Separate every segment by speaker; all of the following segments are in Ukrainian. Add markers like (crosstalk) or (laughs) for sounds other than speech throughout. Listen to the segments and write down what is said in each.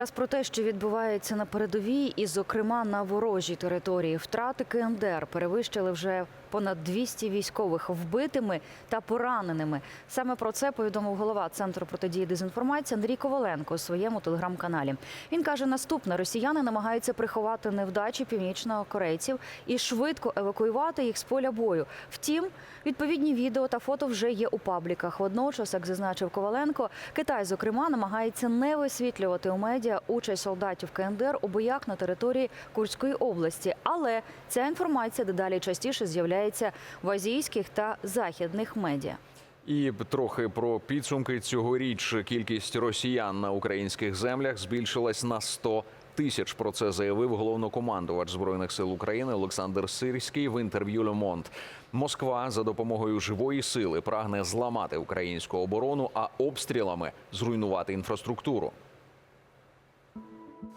Speaker 1: Раз про те, що відбувається на передовій, і, зокрема, на ворожій території, втрати КНДР перевищили вже понад 200 військових вбитими та пораненими. Саме про це повідомив голова центру протидії дезінформації Андрій Коваленко у своєму телеграм-каналі. Він каже: наступне росіяни намагаються приховати невдачі північнокорейців і швидко евакуювати їх з поля бою. Втім, відповідні відео та фото вже є у пабліках. Водночас, як зазначив Коваленко, Китай, зокрема, намагається не висвітлювати у медіа участь солдатів КНДР у боях на території Курської області. Але ця інформація дедалі частіше з'являється в азійських та західних медіа.
Speaker 2: І трохи про підсумки цьогоріч кількість росіян на українських землях збільшилась на 100 тисяч. Про це заявив головнокомандувач збройних сил України Олександр Сирський в інтерв'ю Le Москва за допомогою живої сили прагне зламати українську оборону, а обстрілами зруйнувати інфраструктуру.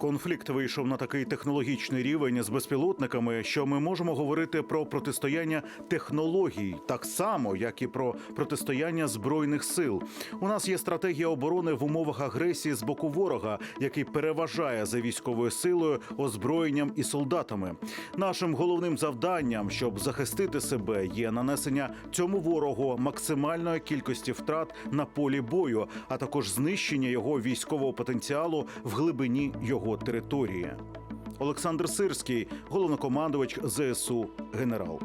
Speaker 3: Конфлікт вийшов на такий технологічний рівень з безпілотниками, що ми можемо говорити про протистояння технологій, так само як і про протистояння збройних сил. У нас є стратегія оборони в умовах агресії з боку ворога, який переважає за військовою силою, озброєнням і солдатами. Нашим головним завданням, щоб захистити себе, є нанесення цьому ворогу максимальної кількості втрат на полі бою, а також знищення його військового потенціалу в глибині його території. Олександр Сирський, головнокомандувач ЗСУ, генерал.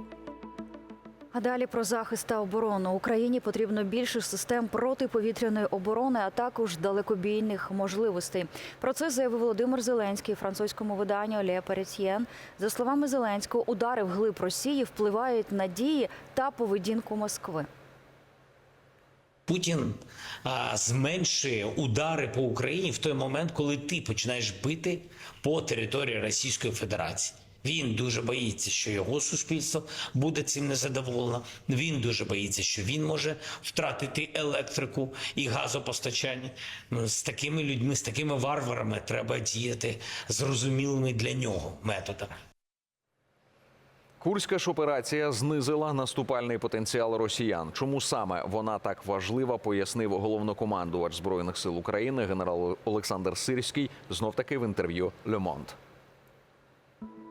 Speaker 1: А далі про захист та оборону Україні потрібно більше систем протиповітряної оборони, а також далекобійних можливостей. Про це заявив Володимир Зеленський французькому виданню Ле Парісьєн. За словами Зеленського, удари в глиб Росії впливають на дії та поведінку Москви.
Speaker 4: Путін а, зменшує удари по Україні в той момент, коли ти починаєш бити по території Російської Федерації. Він дуже боїться, що його суспільство буде цим незадоволено. Він дуже боїться, що він може втратити електрику і газопостачання. Ну, з такими людьми, з такими варварами треба діяти зрозумілими для нього методами.
Speaker 2: Курська ж операція знизила наступальний потенціал росіян. Чому саме вона так важлива, пояснив головнокомандувач збройних сил України генерал Олександр Сирський. Знов таки в інтерв'ю Monde.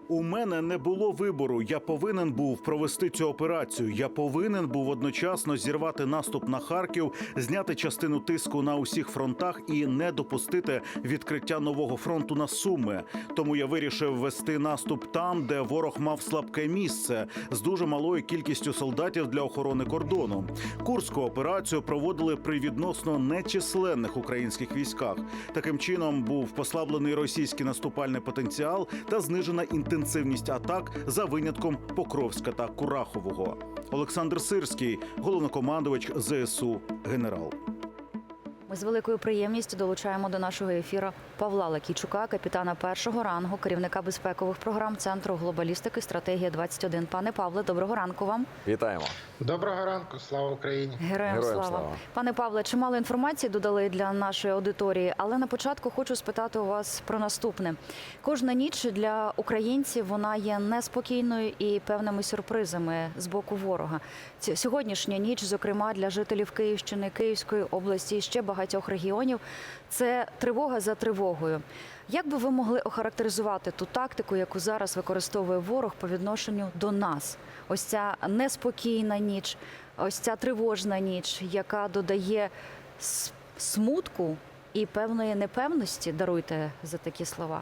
Speaker 3: У мене не було вибору. Я повинен був провести цю операцію. Я повинен був одночасно зірвати наступ на Харків, зняти частину тиску на усіх фронтах і не допустити відкриття нового фронту на Суми. Тому я вирішив вести наступ там, де ворог мав слабке місце, з дуже малою кількістю солдатів для охорони кордону. Курську операцію проводили при відносно нечисленних українських військах. Таким чином був послаблений російський наступальний потенціал та знижена інтенсивність атак за винятком Покровська та Курахового. Олександр Сирський, головнокомандувач ЗСУ, генерал.
Speaker 1: Ми з великою приємністю долучаємо до нашого ефіру Павла Лакійчука, капітана першого рангу, керівника безпекових програм Центру глобалістики стратегія 21 Пане Павле, доброго ранку вам.
Speaker 2: Вітаємо.
Speaker 5: Доброго ранку, слава Україні.
Speaker 1: Героям,
Speaker 2: Героям
Speaker 1: слава.
Speaker 2: слава.
Speaker 1: Пане Павле, чимало інформації додали для нашої аудиторії, але на початку хочу спитати у вас про наступне. Кожна ніч для українців вона є неспокійною і певними сюрпризами з боку ворога. Сьогоднішня ніч, зокрема для жителів Київщини, Київської області ще багатьох регіонів, це тривога за тривогою. Як би ви могли охарактеризувати ту тактику, яку зараз використовує ворог по відношенню до нас? Ось ця неспокійна ніч, ось ця тривожна ніч, яка додає смутку і певної непевності, даруйте за такі слова.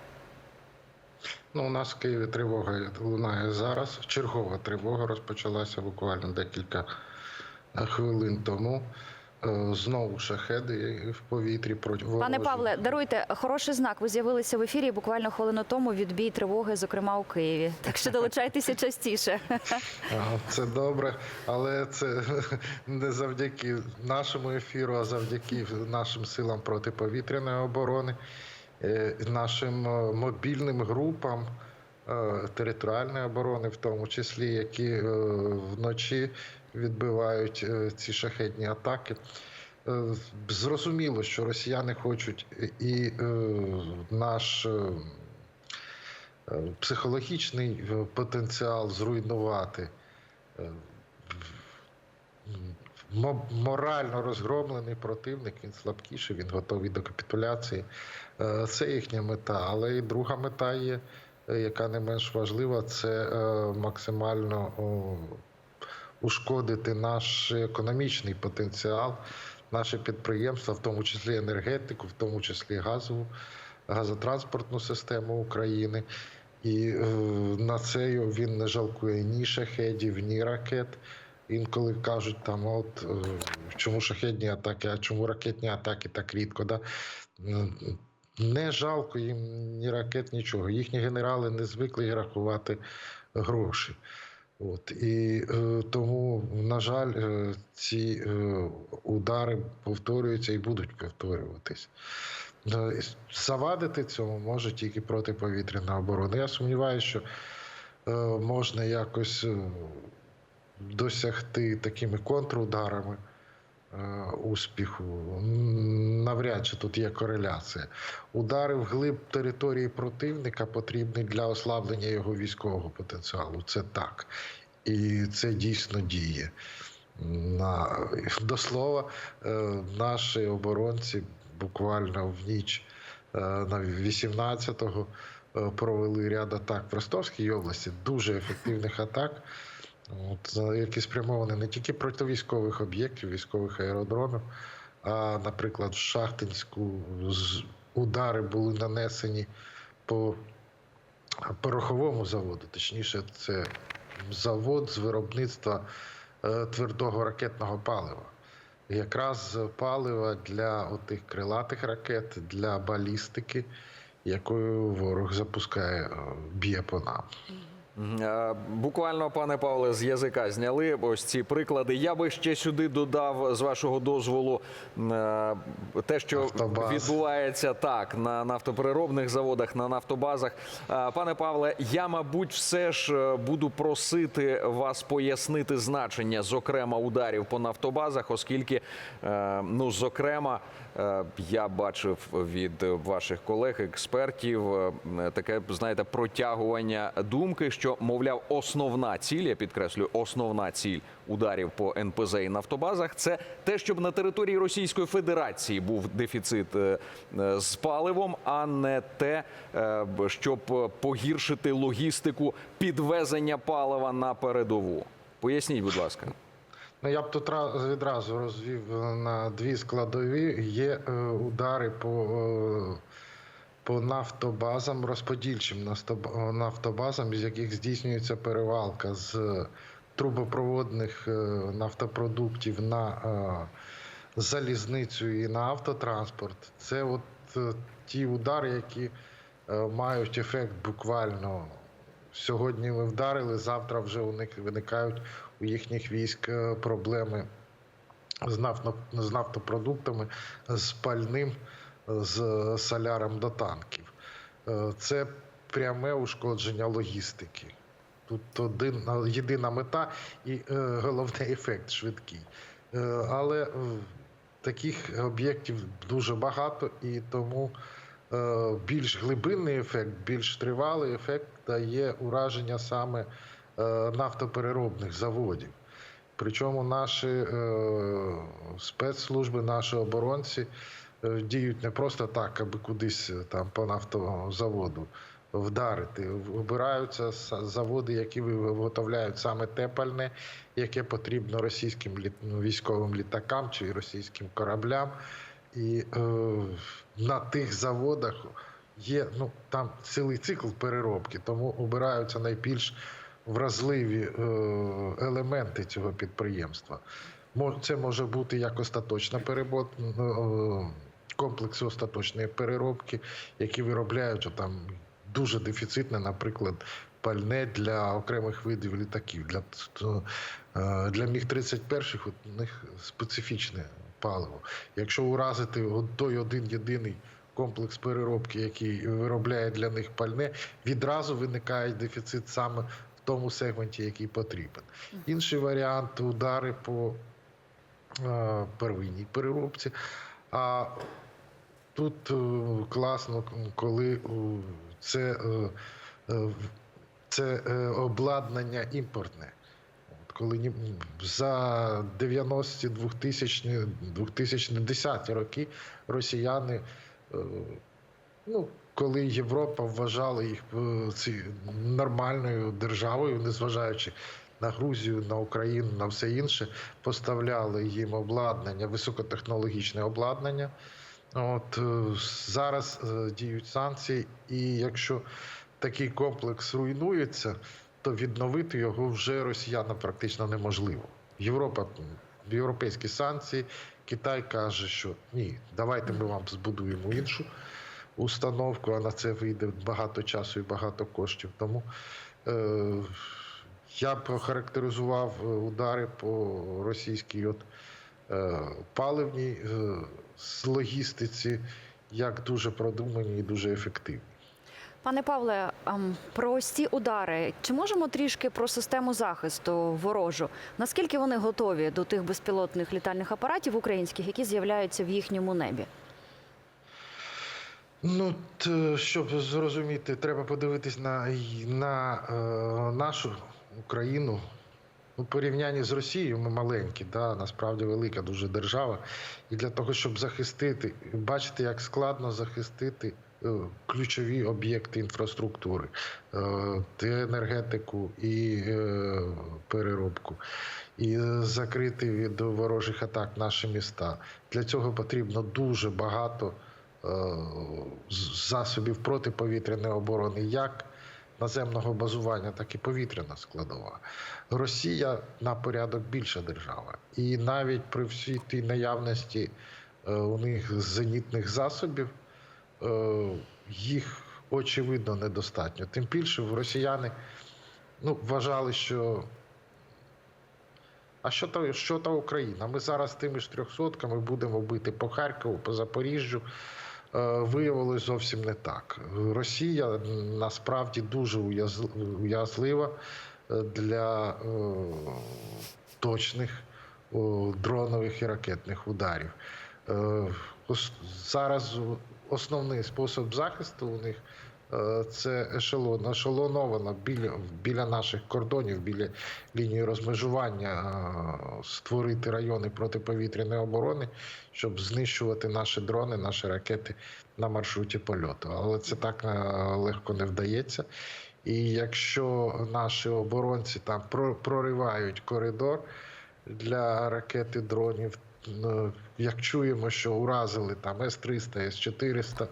Speaker 5: Ну, у нас в Києві тривога лунає зараз. Чергова тривога розпочалася буквально декілька е, хвилин тому. Е, Знову шахеди в повітрі проти.
Speaker 1: Пане Павле, даруйте хороший знак. Ви з'явилися в ефірі буквально хвилину тому. Відбій тривоги, зокрема у Києві. Так що долучайтеся частіше. (laughs)
Speaker 5: Це добре, але це (laughs) не завдяки нашому ефіру, а завдяки нашим силам протиповітряної оборони, е, нашим е, мобільним групам територіальної оборони, в тому числі, які вночі відбивають е, ці шахетні атаки. Е, Зрозуміло, що росіяни хочуть і е, наш. Психологічний потенціал зруйнувати морально розгромлений противник, він слабкіший, він готовий до капітуляції. Це їхня мета. Але і друга мета є, яка не менш важлива, це максимально ушкодити наш економічний потенціал, наші підприємства, в тому числі енергетику, в тому числі газову, газотранспортну систему України. І е, на це він не жалкує ні шахедів, ні ракет. Інколи кажуть, там, от е, чому шахедні атаки, а чому ракетні атаки так рідко. Да? Не жалко їм ні ракет, нічого. Їхні генерали не звикли рахувати гроші. От і е, тому, на жаль, е, ці е, удари повторюються і будуть повторюватись. Е, Завадити цьому може тільки протиповітряна оборона. Я сумніваюся, що е, можна якось е, досягти такими контрударами успіху. Навряд чи тут є кореляція. Удари в глиб території противника потрібні для ослаблення його військового потенціалу. Це так. І це дійсно діє. На, до слова, е, наші оборонці буквально в ніч е, на 18-го е, провели ряд атак в Ростовській області, дуже ефективних атак, от, які спрямовані не тільки проти військових об'єктів, військових аеродромів, а, наприклад, в Шахтинську удари були нанесені по пороховому заводу, точніше, це завод з виробництва е, твердого ракетного палива. Якраз палива для отих крилатих ракет, для балістики, якою ворог запускає, е, б'є по нам.
Speaker 2: Е, Буквально, пане Павле, з язика зняли ось ці приклади. Я би ще сюди додав, з вашого дозволу, е, те, що
Speaker 5: Нафтобаз.
Speaker 2: відбувається так на нафтопереробних заводах, на нафтобазах. Е, Пане Павле, я, мабуть, все ж буду просити вас пояснити значення, зокрема, ударів по нафтобазах, оскільки, ну, зокрема, я бачив від ваших колег, експертів, таке, знаєте, протягування думки, що, мовляв, основна ціль, я підкреслюю, основна ціль ударів по НПЗ і нафтобазах це те, щоб на території Російської Федерації був дефіцит е, е, з паливом, а не те, е, щоб погіршити логістику підвезення палива на передову. Поясніть, будь ласка.
Speaker 5: Ну, я б тут ра- відразу розвів на дві складові. Є удари по, по нафтобазам, розподільчим нафтобазам, з яких здійснюється перевалка з трубопроводних е, нафтопродуктів на е, залізницю і на автотранспорт. Це от е, ті удари, які е, мають ефект буквально сьогодні ми вдарили, завтра вже у них виникають у їхніх військ е, проблеми з нафтопродуктами, з пальним, з соляром до танків. Е, Це пряме ушкодження логістики. Тут один, єдина мета і е, головний ефект швидкий. Е, але таких об'єктів дуже багато, і тому більш глибинний ефект, більш тривалий ефект дає ураження саме нафтопереробних заводів. Причому наші спецслужби, наші оборонці діють не просто так, аби кудись е, там по нафтозаводу вдарити. Обираються заводи, які виготовляють саме те пальне, яке потрібно російським ну, військовим літакам чи російським кораблям. І е, на тих заводах є ну там цілий цикл переробки, тому обираються найбільш вразливі е, елементи цього підприємства. Це може бути як остаточна перебот, е, комплекси остаточної переробки, які виробляють там дуже дефіцитне, наприклад, пальне для окремих видів літаків. Для, е, для міг 31 от у них специфічне паливо. Якщо уразити той один єдиний комплекс переробки, який виробляє для них пальне, відразу виникає дефіцит саме в тому сегменті, який потрібен. Інший варіант удари по е, первинній переробці. А тут е, класно, коли е, це, е, це обладнання імпортне. Коли за 90-ті, 2000-ті, 2010 роки росіяни, ну, коли Європа вважала їх ці нормальною державою, незважаючи на Грузію, на Україну, на все інше, поставляли їм обладнання, високотехнологічне обладнання. От е, зараз е, діють санкції, і якщо такий комплекс руйнується, то відновити його вже росіянам практично неможливо. Європа європейські санкції, Китай каже, що ні, давайте ми вам збудуємо іншу установку, а на це вийде багато часу і багато коштів. Тому е, я б охарактеризував е, удари по російській от, е, паливній е, з логістиці як дуже продумані і дуже ефективні.
Speaker 1: Пане Павле, про ось ці удари. Чи можемо трішки про систему захисту ворожу? Наскільки вони готові до тих безпілотних літальних апаратів українських, які з'являються в їхньому небі?
Speaker 5: Ну, щоб зрозуміти, треба подивитись на, на е, нашу Україну. У порівнянні з Росією ми маленькі, да, насправді велика дуже держава. І для того, щоб захистити, бачите, як складно захистити е, ключові об'єкти інфраструктури, е, енергетику і е, переробку, і закрити від ворожих атак наші міста. Для цього потрібно дуже багато засобів протиповітряної оборони, як наземного базування, так і повітряна складова. Росія на порядок більша держава. І навіть при всій тій наявності е, у них зенітних засобів е, їх очевидно недостатньо. Тим більше росіяни ну, вважали, що. А що та, що та Україна? Ми зараз тими ж трьохсотками будемо бити по Харкову, по Запоріжжю. Е, Виявилось зовсім не так. Росія насправді дуже уяз- уязлива е, для е, точних дронових і ракетних ударів. Зараз основний спосіб захисту у них це ешелон, ешелоновано біля, біля наших кордонів, біля лінії розмежування, е, створити райони протиповітряної оборони, щоб знищувати наші дрони, наші ракети на маршруті польоту. Але це так е, легко не вдається. І якщо наші оборонці там про- проривають коридор для ракет і дронів, як чуємо, що уразили там С-300, С-400, о,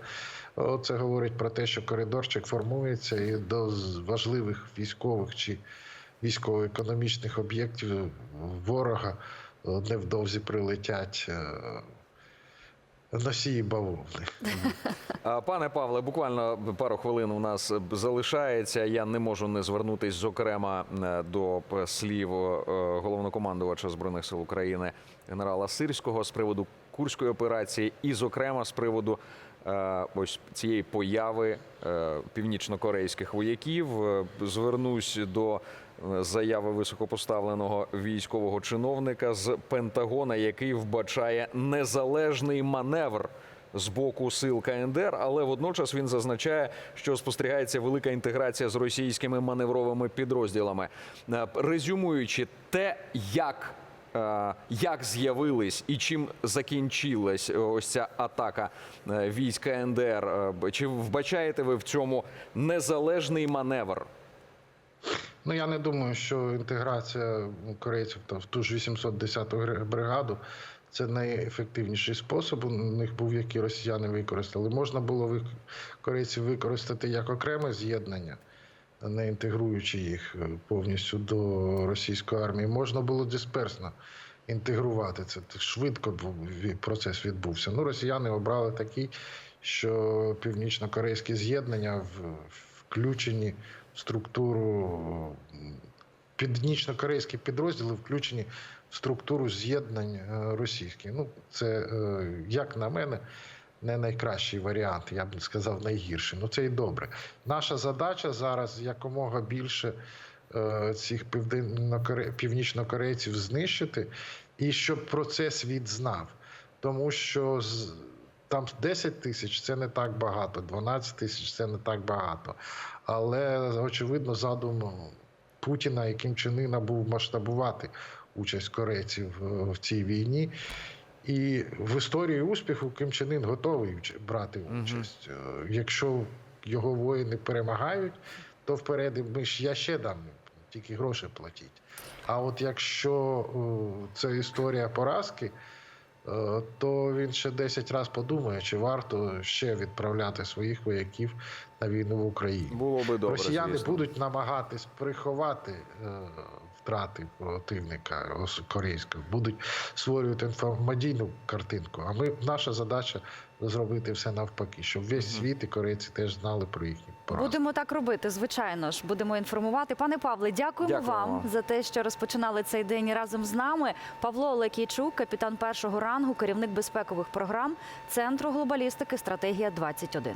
Speaker 5: це говорить про те, що коридорчик формується і до важливих військових чи військово-економічних об'єктів ворога е, невдовзі прилетять е, носії бавовни. (laughs)
Speaker 2: Пане Павле, буквально пару хвилин у нас залишається. Я не можу не звернутись, зокрема, е, до слів е, головнокомандувача збройних сил України генерала Сирського з приводу курської операції, і, зокрема, з приводу е, ось цієї появи е, північнокорейських вояків. Е, Звернусь до е, заяви високопоставленого військового чиновника з Пентагона, який вбачає незалежний маневр з боку сил КНДР, але водночас він зазначає, що спостерігається велика інтеграція з російськими маневровими підрозділами. Е, Резюмуючи те, як. Е, Як з'явились і чим закінчилась ось ця атака е, військ КНДР? Е, б- Чи вбачаєте ви в цьому незалежний маневр?
Speaker 5: Ну я не думаю, що інтеграція корейців там, в ту ж 810-ту бригаду це найефективніший спосіб. У них був, який росіяни використали. Можна було корейців використати як окреме з'єднання, не інтегруючи їх е, повністю до російської армії. Можна було дисперсно інтегрувати це. Швидко процес відбувся. Ну, росіяни обрали такий, що північно-корейські з'єднання включені в структуру північно-корейські підрозділи включені в структуру з'єднань е, російських. Ну, це, е, як на мене, не найкращий варіант, я б сказав найгірший. Ну це і добре. Наша задача зараз якомога більше е, цих північнокорейців знищити, і щоб про це світ знав. Тому що з- там 10 тисяч це не так багато, 12 тисяч це не так багато. Але очевидно, задум Путіна Кім Чен був масштабувати участь корейців е, в цій війні. І в історії успіху Ким Чен Ын готовий брати участь. Е, Якщо його воїни перемагають, то вперед ми ж я ще дам тільки гроші платіть. А от якщо е, це історія поразки, е, то він ще 10 разів подумає, чи варто ще відправляти своїх вояків на війну в Україні.
Speaker 2: Було би добре.
Speaker 5: Росіяни
Speaker 2: звісно.
Speaker 5: будуть намагатись приховати е, втрати противника ос- корейського, будуть створювати інформаційну картинку. А ми наша задача зробити все навпаки, щоб весь світ і корейці теж знали про їхні поразки.
Speaker 1: Будемо так робити, звичайно ж. Будемо інформувати. Пане Павле, дякуємо
Speaker 2: Дякую
Speaker 1: вам,
Speaker 2: вам.
Speaker 1: за те, що розпочинали цей день разом з нами. Павло Олекійчук, капітан першого рангу, керівник безпекових програм Центру глобалістики Стратегія 21